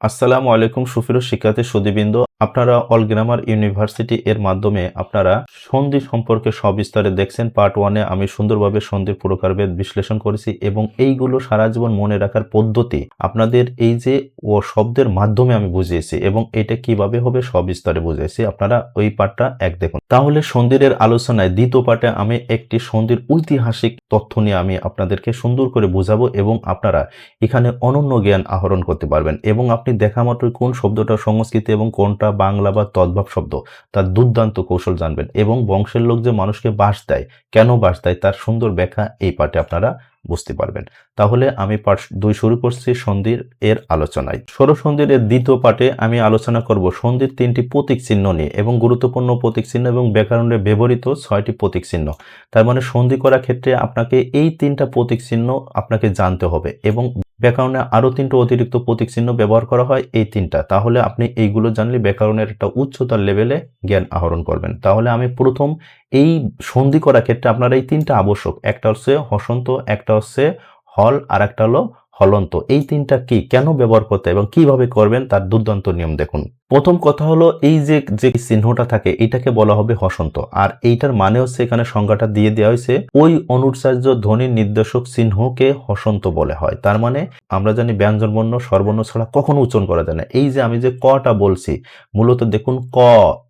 আসসালামু আলাইকুম সুফির শিক্ষার্থী সুদীবৃন্দ আপনারা অল গ্রামার ইউনিভার্সিটি এর মাধ্যমে আপনারা সন্ধি সম্পর্কে সবিস্তারে দেখছেন। পার্ট ওয়ানে আমি সুন্দরভাবে সন্ধির প্রকারভেদ বিশ্লেষণ করেছি এবং এইগুলো সারা জীবন মনে রাখার পদ্ধতি আপনাদের এই যে ও শব্দের মাধ্যমে আমি বুঝিয়েছি এবং এটা কীভাবে হবে সবিস্তারে বুঝিয়েছি। আপনারা ওই পার্টটা এক দেখুন। তাহলে সন্ধির আলোচনায় দ্বিতীয় পার্টে আমি একটি সন্ধির ঐতিহাসিক তথ্য নিয়ে আমি আপনাদেরকে সুন্দর করে বুঝাবো এবং আপনারা এখানে অনন্য জ্ঞান আহরণ করতে পারবেন এবং আপনি দেখা মাত্রই কোন শব্দটা সংস্কৃতি এবং কোনটা বাংলা বা তদ্ভব শব্দ, তার দুর্দান্ত কৌশল জানবেন এবং বংশের লোক যে মানুষকে বাস দেয়, কেন বাস দেয় তার সুন্দর ব্যাখ্যা এই পাঠে আপনারা বুঝতে পারবেন। তাহলে আমি পাঠ দুই শুরু করছি সন্ধির এর আলোচনায়। সন্ধির এর দ্বিতীয় পাঠে আমি আলোচনা করব সন্ধির তিনটি প্রতীক চিহ্ন নিয়ে এবং গুরুত্বপূর্ণ প্রতীক চিহ্ন এবং ব্যাকরণে ব্যবহৃত ছয়টি প্রতীক চিহ্ন। তার মানে সন্ধি করার ক্ষেত্রে আপনাকে এই তিনটা প্রতীক চিহ্ন আপনাকে জানতে হবে এবং ব্যাকরণে আরও তিনটে অতিরিক্ত প্রতীক চিহ্ন ব্যবহার করা হয় এই তিনটা। তাহলে আপনি এইগুলো জানলে ব্যাকরণের একটা উচ্চতার লেভেলে জ্ঞান আহরণ করবেন। তাহলে আমি প্রথম এই সন্ধি করার ক্ষেত্রে আপনার এই তিনটা আবশ্যক। একটা হচ্ছে হসন্ত, একটা হচ্ছে হল, আর একটা হলো হলন্ত এই তিনটা কি কেন ব্যবহার করতে এবং কীভাবে করবেন তার দুর্দান্ত নিয়ম দেখুন। প্রথম কথা হলো এই যে যে চিহ্নটা থাকে এটাকে বলা হবে হসন্ত। আর এইটার মানে হচ্ছে এখানে সংজ্ঞাটা দিয়ে দেওয়া হয়েছে, ওই অনুচ্চার্য ধ্বনির নির্দেশক চিহ্নকে হসন্ত বলে হয়। তার মানে আমরা জানি ব্যঞ্জন বর্ণ, স্বরবর্ণ ছাড়া কখনো উচ্চারণ করা যায় না। এই যে আমি যে কটা বলছি, মূলত দেখুন ক,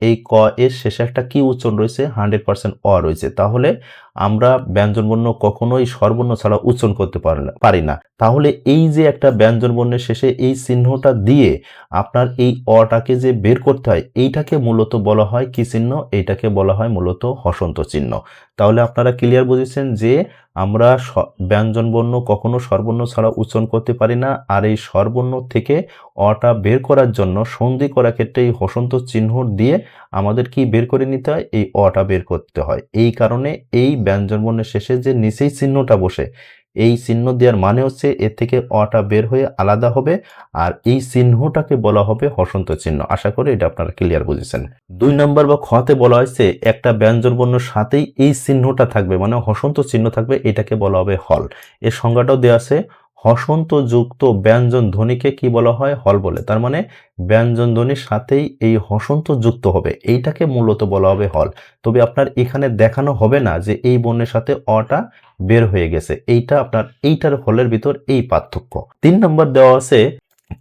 এই ক এর শেষে একটা কি উচ্চারণ রয়েছে? হান্ড্রেড পার্সেন্ট অ রয়েছে। তাহলে আমরা ব্যঞ্জনবর্ণ কখনোই সর্বর্ণ ছাড়া উচ্চারণ করতে পারি না তাহলে এই যে একটা ব্যঞ্জনবর্ণের শেষে এই চিহ্নটা দিয়ে আপনার এই অটাকে যে বের করতে হয়, এইটাকে মূলত বলা হয় কি চিহ্ন? এইটাকে বলা হয় মূলত হসন্ত চিহ্ন। তাহলে আপনারা ক্লিয়ার বুঝেছেন যে আমরা ব্যঞ্জন বর্ণ কখনো স্বরবর্ণ ছাড়া উচ্চারণ করতে পারি না। আর এই স্বরবর্ণ থেকে অটা বের করার জন্য সন্ধি করার ক্ষেত্রে এই হসন্ত চিহ্ন দিয়ে আমাদের কি বের করে নিতে হয়? এই অটা বের করতে হয়। এই কারণে এই ব্যঞ্জন বর্ণের শেষে যে নিচেই চিহ্নটা বসে এই চিহ্ন দেওয়ার মানে হচ্ছে এর থেকে অটা বের হয়ে আলাদা হবে আর এই চিহ্নটাকে বলা হবে হসন্ত চিহ্ন। আশা করি এটা আপনারা ক্লিয়ার বুঝেছেন। দুই নম্বর বা খতে বলা হয়েছে একটা ব্যঞ্জন বর্ণের সাথেই এই চিহ্নটা থাকবে মানে হসন্ত চিহ্ন থাকবে, এটাকে বলা হবে হল। এর সংজ্ঞাটাও দেওয়া আছে হসন্ত যুক্ত ব্যঞ্জন ধ্বনিকে কি বলা হয়? হল বলে। তার মানে ব্যঞ্জন ধ্বনির সাথেই এই হসন্ত যুক্ত হবে। এইটাকে মূলত বলা হবে হল। তবে আপনার এখানে দেখানো হবে না যে এই বর্ণের সাথে অটা বের হয়ে গেছে। এইটা আপনার, এইটার হলের ভিতর এই পার্থক্য। তিন নম্বর দেওয়া আছে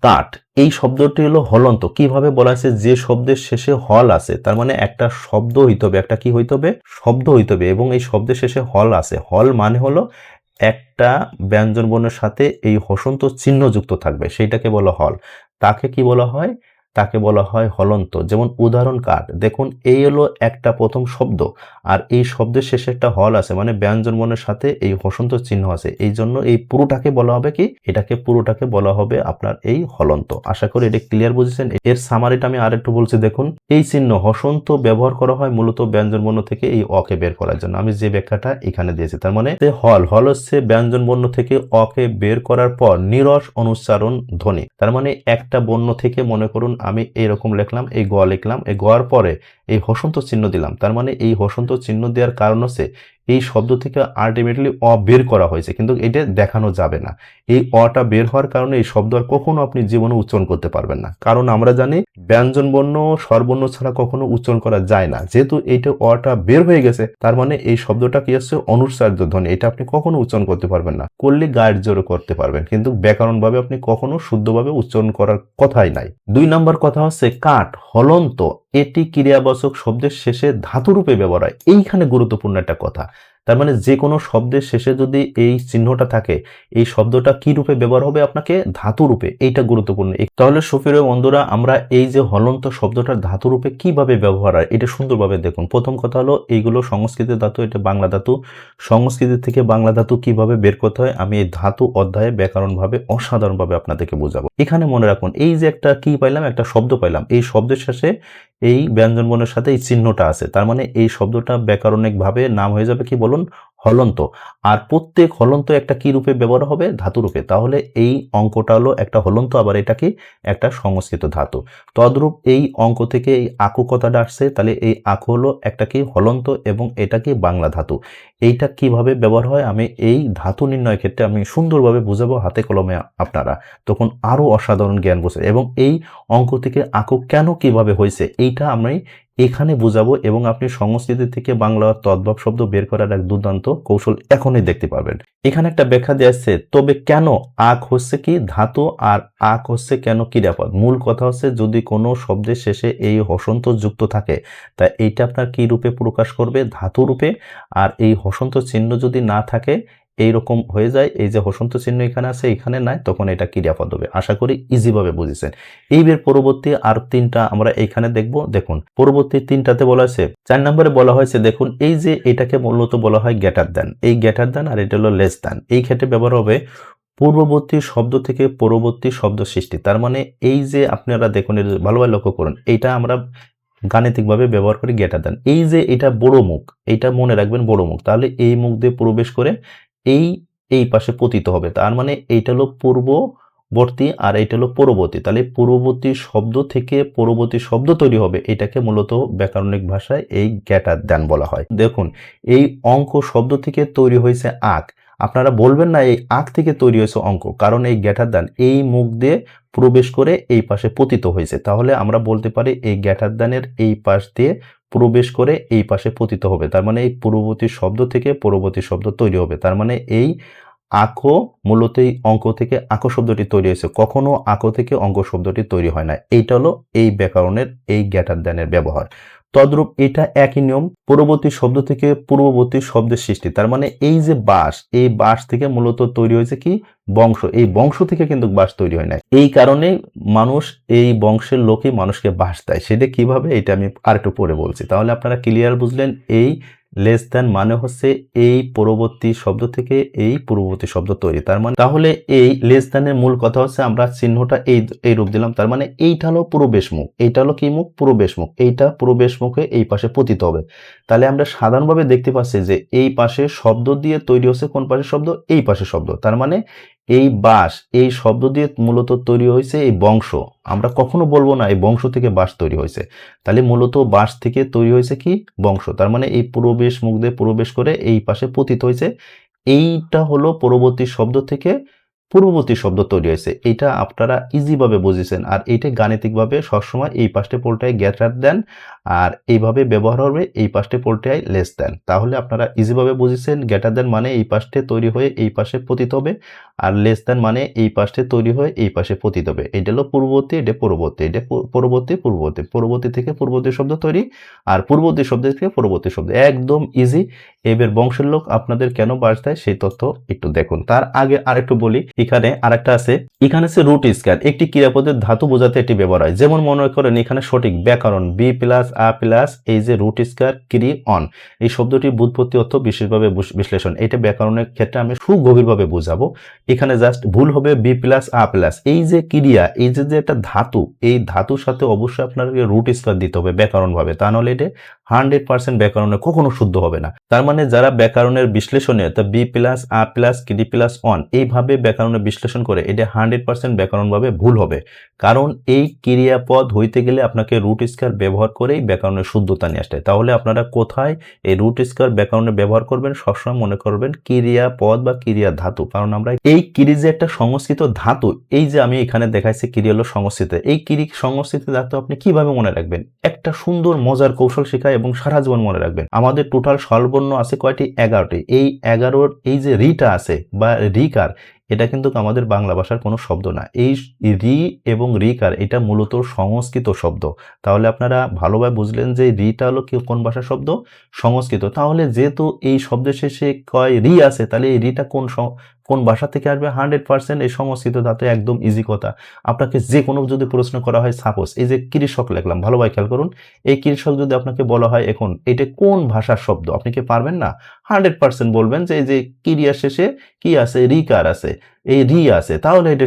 কাঠ এই শব্দটি হলো হলন্ত। কীভাবে বলা আছে যে শব্দের শেষে হল আছে, তার মানে একটা শব্দ হইতে হবে। একটা কি হইতে হবে? শব্দ হইতে হবে। এবং এই শব্দের শেষে হল আছে। হল মানে হলো একটা ব্যঞ্জন বর্ণের সাথে এই হসন্ত চিহ্ন যুক্ত থাকবে, সেইটাকে বলা হল। তাকে কি বলা হয়? তাকে বলা হয় হলন্ত। যেমন উদাহরণ কাঠ দেখুন, এই হলো একটা প্রথম শব্দ, আর এই শব্দের শেষে একটা হল আছে মানে ব্যঞ্জন বর্ণের সাথে এই হসন্ত চিহ্ন আছে। এই জন্য এই পুরোটাকে বলা হবে কি? এটাকে পুরোটাকে বলা হবে আপনার এই হলন্ত। আশা করি এটা ক্লিয়ার বুঝেছেন? এর সামারিটা আমি আর একটু বলছি, দেখুন, এই চিহ্ন হসন্ত ব্যবহার করা হয় মূলত ব্যঞ্জন বর্ণ থেকে এই অকে বের করার জন্য। আমি যে ব্যাখ্যাটা এখানে দিয়েছি, তার মানে হল হল হচ্ছে ব্যঞ্জন বর্ণ থেকে অকে বের করার পর নিরস অনুচ্চারণ ধ্বনি। তার মানে একটা বর্ণ থেকে, মনে করুন আমি এইরকম লিখলাম, এই গ লিখলাম, এই গর পরে এই হসন্ত চিহ্ন দিলাম। তার মানে এই হসন্ত চিহ্ন দেওয়ার কারণ হচ্ছে এই শব্দ থেকে আলটিমেটলি অ বের করা হয়েছে, কিন্তু এটা দেখানো যাবে না। এই অটা বের হওয়ার কারণে এই শব্দ আর কখনো আপনি জীবনে উচ্চারণ করতে পারবেন না। কারণ আমরা জানি ব্যঞ্জন বর্ণ স্বরবর্ণ ছাড়া কখনো উচ্চারণ করা যায় না। যেহেতু এইটা অটা বের হয়ে গেছে, তার মানে এই শব্দটা কি হচ্ছে? অনুচ্চার্য ধ্বনি। এটা আপনি কখনো উচ্চারণ করতে পারবেন না। করলে গায়ের জোরে করতে পারবেন, কিন্তু ব্যাকরণভাবে আপনি কখনো শুদ্ধভাবে উচ্চারণ করার কথাই নাই। দুই নম্বর কথা হচ্ছে কাঠ, হলন্ত। এটি ক্রিয়াবাচক শব্দের শেষে ধাতুরূপে ব্যবহার হয়। এইখানে গুরুত্বপূর্ণ একটা কথা। তার মানে যে কোনো শব্দের শেষে যদি এই চিহ্নটা থাকে, এই শব্দটা কি রূপে ব্যবহার হবে আপনাকে? ধাতু রূপে। এইটা গুরুত্বপূর্ণ। তাহলে সফির বন্ধুরা, আমরা এই যে হলন্ত শব্দটার ধাতু রূপে কীভাবে ব্যবহার হয়, এটা সুন্দরভাবে দেখুন। প্রথম কথা হলো, এইগুলো সংস্কৃত ধাতু, এটা বাংলা ধাতু। সংস্কৃতি থেকে বাংলা ধাতু কীভাবে বের করতে হয়, আমি এই ধাতু অধ্যায়ে ব্যাকরণভাবে অসাধারণভাবে আপনাদেরকে বোঝাবো। এখানে মনে রাখুন, এই যে একটা কি পাইলাম, একটা শব্দ পাইলাম। এই শব্দের শেষে এই ব্যঞ্জনবর্ণের সাথে এই চিহ্নটা আছে। তার মানে এই শব্দটা ব্যাকরণিকভাবে নাম হয়ে যাবে কি বলুন? হলন্ত। আর প্রত্যেক হলন্ত একটা কি রূপে ব্যবহার হবে? ধাতু রূপে। তাহলে এই অঙ্কটা হলো একটা হলন্ত, আবার এটা কি একটা সংস্কৃত ধাতু। তদ্রূপ এই অঙ্ক থেকে এই আকু কথাটা আসছে, তাহলে এই আকু হলো একটা কি হলন্ত এবং এটা কি বাংলা ধাতু। এইটা কীভাবে ব্যবহার হয়? আমি এই ধাতু নির্ণয়ের ক্ষেত্রে আমি সুন্দরভাবে বুঝাবো হাতে কলমে আপনারা। তখন আরও অসাধারণ জ্ঞান বসে। এবং এই অঙ্ক থেকে আকু কেন কীভাবে হয়েছে? এইটা আমি এখানে বুঝাবো এবং আপনি সংস্কৃতি থেকে বাংলা তদ্ভব শব্দ বের করার এক দুর্দান্ত কৌশল এখনই দেখতে পাবেন। এখানে একটা ব্যাখ্যা দেওয়া আছে, তবে কেন আখ হচ্ছে কি ধাতু আর আখ হচ্ছে কেন ক্রিয়াপদ? মূল কথা হচ্ছে যদি কোনো শব্দের শেষে এই হসন্ত যুক্ত থাকে, তা এইটা আপনার কি রূপে প্রকাশ করবে? ধাতু রূপে। আর এই হসন্ত চিহ্ন যদি না থাকে এইরকম হয়ে যায়, এই যে হসন্ত চিহ্ন এখানে আছে, এখানে নাই, তখন এটা ক্রিয়াপদ হবে। আশা করি ইজিভাবে বুঝেছেন। এইবার পরবর্তী আর তিনটা আমরা এইখানে দেখব। দেখুন, পরবর্তী তিনটাতে বলা হয়েছে, চার নম্বরে বলা হয়েছে, দেখুন, এই যে এটাকে মূলত বলা হয় গ্যাটার দেন। এই গ্যাটার দেন আর এটা হলো লেস দেন। এই ক্ষেত্রে ব্যবহার হবে পূর্ববর্তী শব্দ থেকে পরবর্তী শব্দ সৃষ্টি। তার মানে এই যে আপনারা দেখুন ভালোভাবে লক্ষ্য করুন, এটা আমরা গাণিতিকভাবে ব্যবহার করি গ্যাটার দেন। এই যে এটা বড় মুখ, এটা মনে রাখবেন বড় মুখ। তাহলে এই মুখ দিয়ে প্রবেশ করে এই এই পাশে পতিত হবে। তার মানে এইটা হলো পূর্ববর্তী আর এইটা হলো পরবর্তী। তাহলে পূর্ববর্তী শব্দ থেকে পরবর্তী শব্দ তৈরি হবে। এটাকে মূলত ব্যাকরণিক ভাষায় এই গ্যাটার দেন বলা হয়। দেখুন, এই অঙ্ক শব্দ থেকে তৈরি হয়েছে আক। আপনারা বলবেন না এই আখ থেকে তৈরি হয়েছে অঙ্ক, কারণ এই গ্যাটার দান এই মুখ দিয়ে প্রবেশ করে এই পাশে পতিত হয়েছে। তাহলে আমরা বলতে পারি এই গ্যাটার দানের এই পাশ দিয়ে প্রবেশ করে এই পাশে পতিত হবে। তার মানে এই পূর্ববর্তী শব্দ থেকে পরবর্তী শব্দ তৈরি হবে। তার মানে এই আকো মূলত এই অঙ্ক থেকে আকো শব্দটি তৈরি হয়েছে। কখনো আকো থেকে অঙ্ক শব্দটি তৈরি হয় না। এইটা হলো এই ব্যাকরণের এই গ্যাটার দ্যানের ব্যবহার। তদ্রূপ এটা একই নিয়ম পূর্ববর্তী শব্দ থেকে পূর্ববর্তী শব্দের সৃষ্টি। তার মানে এই যে বাস এই বাস থেকে মূলত তৈরি হয়েছে কি? বংশ। এই বংশ থেকে কিন্তু বাস তৈরি হয় না এই কারণে মানুষ এই বংশের লোকে মানুষকে বাস দেয়। সেটা কীভাবে? এটা আমি আরেকটু পরে বলছি। তাহলে আপনারা ক্লিয়ার বুঝলেন এই লেস দ্যান মানে হচ্ছে এই পরবর্তী শব্দ থেকে এই পূর্ববর্তী শব্দ তৈরি। তার মানে তাহলে এই লেস দ্যানের মূল কথা হচ্ছে আমরা চিহ্নটা এই এই রূপ দিলাম। তার মানে এইটা হলো প্রবেশ মুখ এইটা হলো কি মুখ? প্রবেশ মুখ এইটা প্রবেশ মুখে এই পাশে পতিত হবে। তাহলে আমরা সাধারণভাবে দেখতে পাচ্ছি যে এই পাশে শব্দ দিয়ে তৈরি হচ্ছে কোন পাশে শব্দ? এই পাশে শব্দ। তার মানে এই বাস এই শব্দ দিয়ে মূলত তৈরি হয়েছে এই বংশ। আমরা কখনো বলব না এই বংশ থেকে বাস তৈরি হয়েছে। তাহলে মূলত বাস থেকে তৈরি হয়েছে কি? বংশ। তার মানে এই প্রবেশ মুখ দিয়ে প্রবেশ করে এই পাশে পতিত হয়েছে। এইটা হলো পরবর্তী শব্দ থেকে পূর্ববর্তী শব্দ তৈরি হয়েছে। এটা আপনারা ইজিভাবে বুঝেছেন। আর এইটা গাণিতিকভাবে সবসময় এই পাশে পোলটায় গ্যাটার দেন। আর এইভাবে ব্যবহার হবে, এই পাশে পোলটায় লেস দেন তাহলে আপনারা ইজিভাবে বুঝেছেন গ্যাটার দেন মানে এই পাশে তৈরি হয়ে এই পাশে পতিত হবে, আর লেস দেন মানে এই পাশে তৈরি হয়ে এই পাশে পতিত হবে। এটা হলো পূর্ববর্তী, এটা পরবর্তী এটা পরবর্তী, পূর্ববর্তী। পরবর্তী থেকে পূর্ববর্তী শব্দ তৈরি, আর পূর্ববর্তী শব্দ থেকে পরবর্তী শব্দ। একদম ইজি এবার বংশের লোক আপনাদের কেন বাস দেয়, সেই তথ্য একটু দেখুন। তার আগে আরেকটু বলি, এখানে আরেকটা আছে, এখানে আছে রুট স্কয়ার একটি ক্রিয়াপদের ধাতু বোঝাতে এটি ব্যবহার হয়। যেমন মনে করেন এখানে সঠিক ব্যাকরণ বি প্লাস আ প্লাস এই যে রুট স্কয়ার ক্রি অন, এই শব্দটির বুৎপত্তি অর্থ বিশেষভাবে বিশ্লেষণ। এটা ব্যাকরণের ক্ষেত্রে আমি সুগভীরভাবে বুঝাবো। এখানে জাস্ট ভুল হবে বি প্লাস আ প্লাস। এই যে ক্রিয়া, এই যে যে একটা ধাতু, এই ধাতুর সাথে অবশ্যই আপনাকে রুট স্কয়ার দিতে হবে ব্যাকরণভাবে। তা নাহলে এটা হান্ড্রেড পার্সেন্ট ব্যাকরণে কখনো শুদ্ধ হবে না। তার মানে যারা ব্যাকরণের বিশ্লেষণে তা বি প্লাস আ প্লাস কিডি প্লাস অন এইভাবে ব্যাকরণের বিশ্লেষণ করে এটা হান্ড্রেড পার্সেন্ট ব্যাকরণভাবে ভুল হবে। কারণ এই ক্রিয়াপদ হইতে গেলে আপনাকে রুট স্কয়ার ব্যবহার করেই ব্যাকরণের শুদ্ধতা নিয়ে আসতে। তাহলে আপনারা কোথায় এই রুট স্কয়ার ব্যাকরণে ব্যবহার করবেন, সবসময় মনে করবেন ক্রিয়াপদ বা ক্রিয়া ধাতু। কারণ আমরা এই কিরি যে একটা সংস্কৃত ধাতু, এই যে আমি এখানে দেখাইছি কিরি হলো সংস্কৃত, এই কিরি সংস্কৃত ধাতু আপনি কীভাবে মনে রাখবেন? একটা সুন্দর, মজার কৌশল শেখায় এবং সারা জীবন মনে রাখবেন। আমাদের টোটাল স্বরবর্ণ আছে কয়টি? এগারোটি। এই এগারোর, এই যে রিটা আছে বা রিকার এটা কিন্তু আমাদের বাংলা ভাষার কোনো শব্দ না। এই রি এবং রিকার এটা মূলত সংস্কৃত শব্দ। তাহলে আপনারা ভালোভাবে বুঝলেন যে রিটা হলো কি, কোন ভাষার শব্দ? সংস্কৃত। তাহলে যেহেতু এই শব্দের শেষে কয় রি আছে, তাহলে এই রিটা কোন কোন ভাষা থেকে আসবে? হান্ড্রেড পার্সেন্ট এই সংস্কৃত ধাতু একদম ইজি কথা। আপনাকে যে কোনো যদি প্রশ্ন করা হয় সাপোজ এই যে কৃষক লিখলাম, ভালোভাবে খেয়াল করুন। এই কৃষক যদি আপনাকে বলা হয়, এখন এটা কোন ভাষার শব্দ? আপনি কি পারবেন না? হান্ড্রেড পার্সেন্ট বলবেন যে এই যে ক্রিয়া শেষে কি আছে? রিকার আছে? এই রি আছে, তাহলে এটা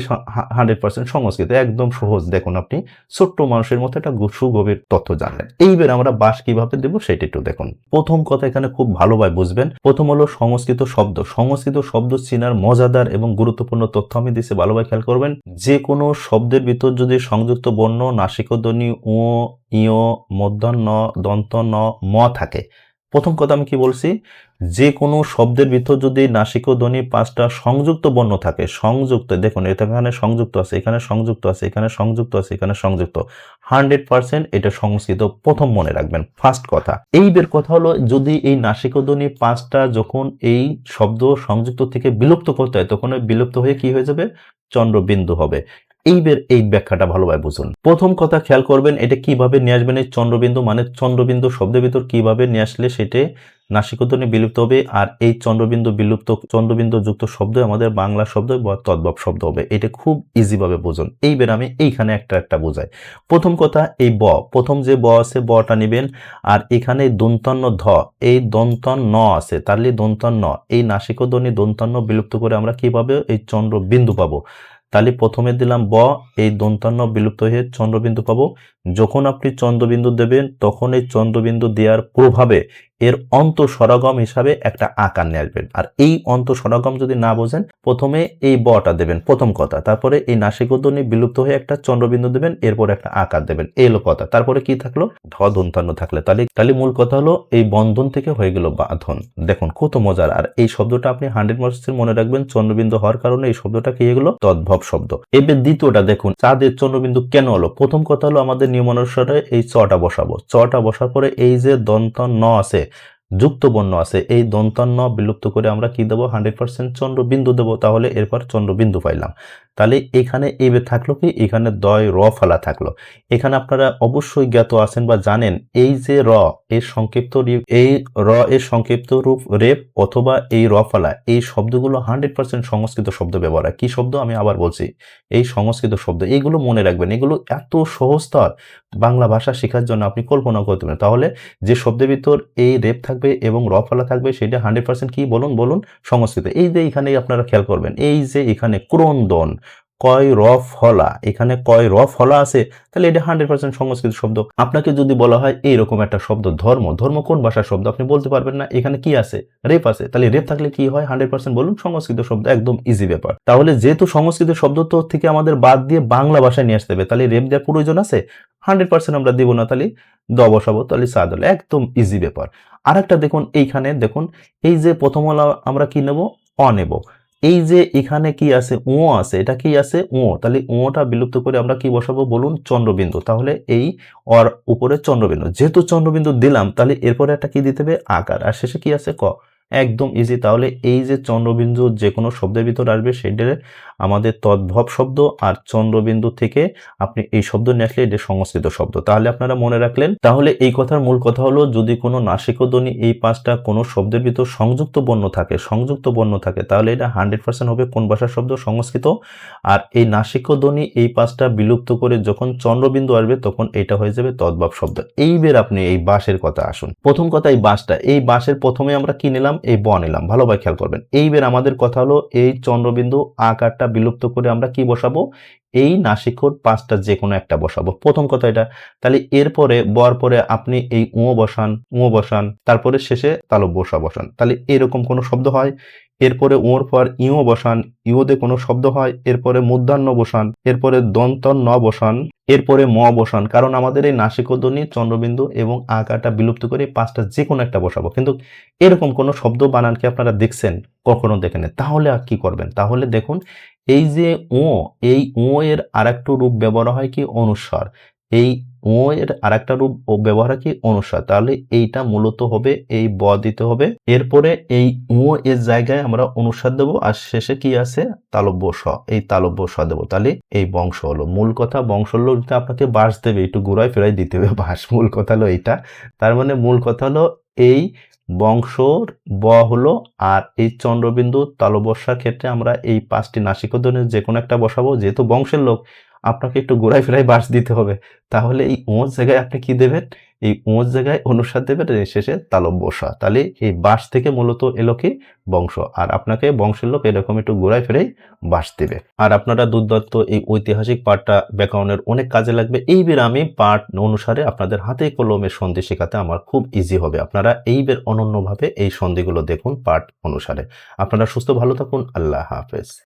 হান্ড্রেড পার্সেন্ট সংস্কৃত, একদম সহজ। দেখুন আপনি, ছোট্ট মানুষের মতো একটা সুগভীর তথ্য জানলেন। এইবার আমরা বাস কীভাবে দেবো সেটা একটু দেখুন। প্রথম কথা এখানে খুব ভালোভাবে বুঝবেন। প্রথম হলো সংস্কৃত শব্দ। সংস্কৃত শব্দ চিনার মজাদার এবং গুরুত্বপূর্ণ তথ্য আমি দিচ্ছি ভালোভাবে খেয়াল করবেন। যে কোনো শব্দের ভিতর যদি সংযুক্ত বর্ণ, নাসিকধ্বনি উ ইয় মধ্যাহ্ন দন্ত ন ম থাকে। প্রথম কথা আমি কি বলছি? যে কোনো শব্দের ভিতর যদি নাসিক ধ্বনি পাঁচটা সংযুক্ত বর্ণ থাকে, সংযুক্ত, দেখুন এখানে সংযুক্ত আছে, এখানে সংযুক্ত আছে, এখানে সংযুক্ত আছে, এখানে সংযুক্ত। হান্ড্রেড পার্সেন্ট এটা সংস্কৃত প্রথম মনে রাখবেন, ফার্স্ট কথা। এইবের কথা হলো, যদি এই নাসিক ধ্বনি পাঁচটা যখন এই শব্দ সংযুক্ত থেকে বিলুপ্ত করতে হয়, তখন বিলুপ্ত হয়ে কি হয়ে যাবে? চন্দ্রবিন্দু হবে। এইবার এই ব্যাখ্যাটা ভালোভাবে বুঝুন। প্রথম কথা খেয়াল করবেন, এটা কীভাবে নিয়ে আসবেন এই চন্দ্রবিন্দু মানে চন্দ্রবিন্দু শব্দের ভিতর কীভাবে নিয়ে আসলে সেটা নাসিকধ্বনি বিলুপ্ত হবে আর এই চন্দ্রবিন্দু বিলুপ্ত, চন্দ্রবিন্দু যুক্ত শব্দ আমাদের বাংলা শব্দ বা তদ্ভব শব্দ হবে। এটা খুব ইজি ভাবে বুঝুন। এইবার আমি এইখানে একটা একটা বোঝাই প্রথম কথা, এই ব, প্রথম যে ব আছে, বটা নেবেন আর এখানে দন্তান্ন ধ, এই দন্তান্ন আছে তাহলে দন্তান্ন এই নাসিকধ্বনি দন্তান্ন বিলুপ্ত করে আমরা কীভাবে এই চন্দ্রবিন্দু পাবো। তাহলে প্রথমে দিলাম ব, এই দন্তান্ন বিলুপ্ত হয়ে চন্দ্রবিন্দু পাবো। যখন আপনি চন্দ্রবিন্দু দেবেন, তখন এই চন্দ্রবিন্দু দেওয়ার প্রভাবে এর অন্ত সরগম হিসাবে একটা আকার নিয়ে আসবেন। আর এই অন্ত সরগম যদি না বোঝেন, প্রথমে এই বটা দেবেন, প্রথম কথা। তারপরে এই নাসিকধ্বনি বিলুপ্ত হয়ে একটা চন্দ্রবিন্দু দেবেন, এরপর একটা আকার দেবেন। এই হলো কথা। তারপরে কি থাকল? ধ দন্তান্ন থাকলে। তাহলে তাহলে মূল কথা হলো, এই বন্ধন থেকে হয়ে গেল বাঁধন। দেখুন, কত মজার। আর এই শব্দটা আপনি হান্ড্রেড পার্সেন্ট মনে রাখবেন, চন্দ্রবিন্দু হওয়ার কারণে এই শব্দটা কি হয়ে গেলো? তদ্ভব শব্দ। এবার দ্বিতীয়টা দেখুন, চাঁদের চন্দ্রবিন্দু কেন হলো? প্রথম কথা হলো, আমাদের নিয়মানুসারে এই চটা বসাবো। চটা বসার পরে এই যে দন্ত ন আছে যুক্ত বর্ণ আছে, এই দন্তান্ন বিলুপ্ত করে আমরা কি দেবো? হান্ড্রেড পার্সেন্ট চন্দ্রবিন্দু দেবো। তাহলে এরপর চন্দ্রবিন্দু পাইলাম। তাহলে এখানে এবে থাকল কি? এখানে দয়, র ফালা থাকল। এখানে আপনারা অবশ্যই জ্ঞাত আছেন বা জানেন, এই যে র, এর সংক্ষিপ্ত এই র, এর সংক্ষিপ্ত রূপ, রেপ অথবা এই র ফালা, এই শব্দগুলো হান্ড্রেড পার্সেন্ট সংস্কৃত শব্দ ব্যবহার হয়। কি শব্দ? আমি আবার বলছি, এই সংস্কৃত শব্দ। এইগুলো মনে রাখবেন, এগুলো এত সহজতর বাংলা ভাষা শেখার জন্য আপনি কল্পনা করতে পারেন তাহলে যে শব্দের ভিতর এই রেপ থাকবে এবং র ফালা থাকবে, সেটা হান্ড্রেড পার্সেন্ট কি? বলুন বলুন, সংস্কৃত। এই যে এখানে আপনারা খেয়াল করবেন, এই যে এখানে ক্রন্দন কয় র ফলা, এখানে কয় র ফলা আছে, তাহলে এটা হান্ড্রেড পার্সেন্ট সংস্কৃত শব্দ। আপনাকে যদি বলা হয় এইরকম একটা শব্দ, ধর্ম ধর্ম কোন ভাষার শব্দ, আপনি বলতে পারবেন না, এখানে কি আছে? রেপ আছে, তাহলে রেপ থাকলে কি হয়? হান্ড্রেড পার্সেন্ট বলুন, সংস্কৃত শব্দ, একদম ইজি ব্যাপার। তাহলে যেহেতু সংস্কৃত শব্দ তো থেকে আমাদের বাদ দিয়ে বাংলা ভাষায় নিয়ে আসতে হবে, তাহলে রেপ দেওয়ার প্রয়োজন আছে? হান্ড্রেড পার্সেন্ট আমরা দিব না, তাহলে দ বসাবো, তাহলে হলো একদম ইজি ব্যাপার। আর একটা দেখুন, এইখানে দেখুন, এই যে প্রথম আমরা কি নেব? অ নেব। এই যে এখানে কি আছে ও আছে, এটা কি আছে? ও তাহলে ওটা বিলুপ্ত করে আমরা কি বসাবো? বলুন চন্দ্রবিন্দু। তাহলে এই অর উপরে চন্দ্রবিন্দু। যেহেতু চন্দ্রবিন্দু দিলাম, তাহলে এরপরে একটা কি দিতে হবে? আকার। আর শেষে কি আছে? ক। একদম ইজি তাহলে এই যে চন্দ্রবিন্দু যে কোনো শব্দের ভিতর আসবে সেটার আমাদের তদ্ভব শব্দ আর চন্দ্রবিন্দু থেকে আপনি এই শব্দ নিয়ে আসলে এটা সংস্কৃত শব্দ। তাহলে আপনারা মনে রাখলেন? তাহলে এই কথার মূল কথা হলো, যদি কোনো নাসিকধ্বনি এই পাঁচটা কোনো শব্দের ভিতর সংযুক্ত বর্ণ থাকে, সংযুক্ত বর্ণ থাকে, তাহলে এটা হান্ড্রেড পার্সেন্ট হবে কোন ভাষার শব্দ? সংস্কৃত। আর এই নাসিকধ্বনি এই পাঁচটা বিলুপ্ত করে যখন চন্দ্রবিন্দু আসবে, তখন এটা হয়ে যাবে তদ্ভব শব্দ। এইবার আপনি এই বাঁশের কথা আসুন। প্রথম কথা, এই বাঁশটা। এই বাঁশের প্রথমে আমরা কি নিলাম? এই ব নিলাম। ভালোভাবে খেয়াল করবেন। এইবার আমাদের কথা হলো, এই চন্দ্রবিন্দু আকারটা বিলুপ্ত করে আমরা কি বসাবো? এই নাসিকর পাঁচটা যে কোনো একটা বসাবো। প্রথম কথা এটা। তাহলে এরপরে, বর পরে আপনি এই উঁ বসান উঁ বসান, তারপরে শেষে তালব বসা বসান। তাহলে এরকম কোনো শব্দ হয়? এরপরে ওর পর ইও বসান ইওতে কোনো শব্দ হয়, এরপরে মূর্ধান্য বসান, এরপরে দন্ত ন বসান, এরপরে ম বসান। কারণ আমাদের এই নাসিকধ্বনি, চন্দ্রবিন্দু এবং আকারটা বিলুপ্ত করে পাঁচটা যে কোনো একটা বসাবো। কিন্তু এরকম কোনো শব্দ বানান কি আপনারা দেখছেন? কখনো দেখেন তাহলে আর কি করবেন? তাহলে দেখুন, এই যে ও, এই ও এর আরেকটা রূপ ব্যবহার হয় কি? অনুস্বার। এই ও এর আরেকটা রূপ ও ব্যবহার কি? অনুস্বার তাহলে এইটা মূলত হবে, এই ব দিতে হবে। এরপরে এই ও এর জায়গায় আমরা অনুস্বার দেবো। আর শেষে কি আছে? তালব্য স। এই তালব্য স দেবো। তাহলে এই বংশ হলো। মূল কথা বংশ হলো আপনাকে বাস দেবে। একটু ঘুরাই ফেরাই দিতে হবে। বাস মূল কথা হলো এইটা। তার মানে মূল কথা হলো এই বংশর ব হলো আর এই চন্দ্রবিন্দু তালবস্যার ক্ষেত্রে আমরা এই পাঁচটি নাসিকধ্বনির যে কোনো একটা বসাবো। যেহেতু বংশের লোক আপনাকে একটু ঘোরায় ফেরায় বাস দিতে হবে। তাহলে এই ওঁজ জায়গায় আপনি কি দেবেন? এই ওঁজ জায়গায় অনুসার দেবেন শেষে তালব বসা তাহলে এই বাস থেকে মূলত এলো কি? বংশ। আর আপনাকে বংশের লোক এরকম একটু ঘোরায় ফেরাই বাস দেবে। আর আপনারা দুর্দান্ত এই ঐতিহাসিক পাঠটা ব্যাকরণের অনেক কাজে লাগবে। এইবার আমি পাঠ অনুসারে আপনাদের হাতে কলমে সন্ধি শেখাতে আমার খুব ইজি হবে। আপনারা এইবার অনন্যভাবে এই সন্ধিগুলো দেখুন পাঠ অনুসারে। আপনারা সুস্থ, ভালো থাকুন। আল্লাহ হাফেজ।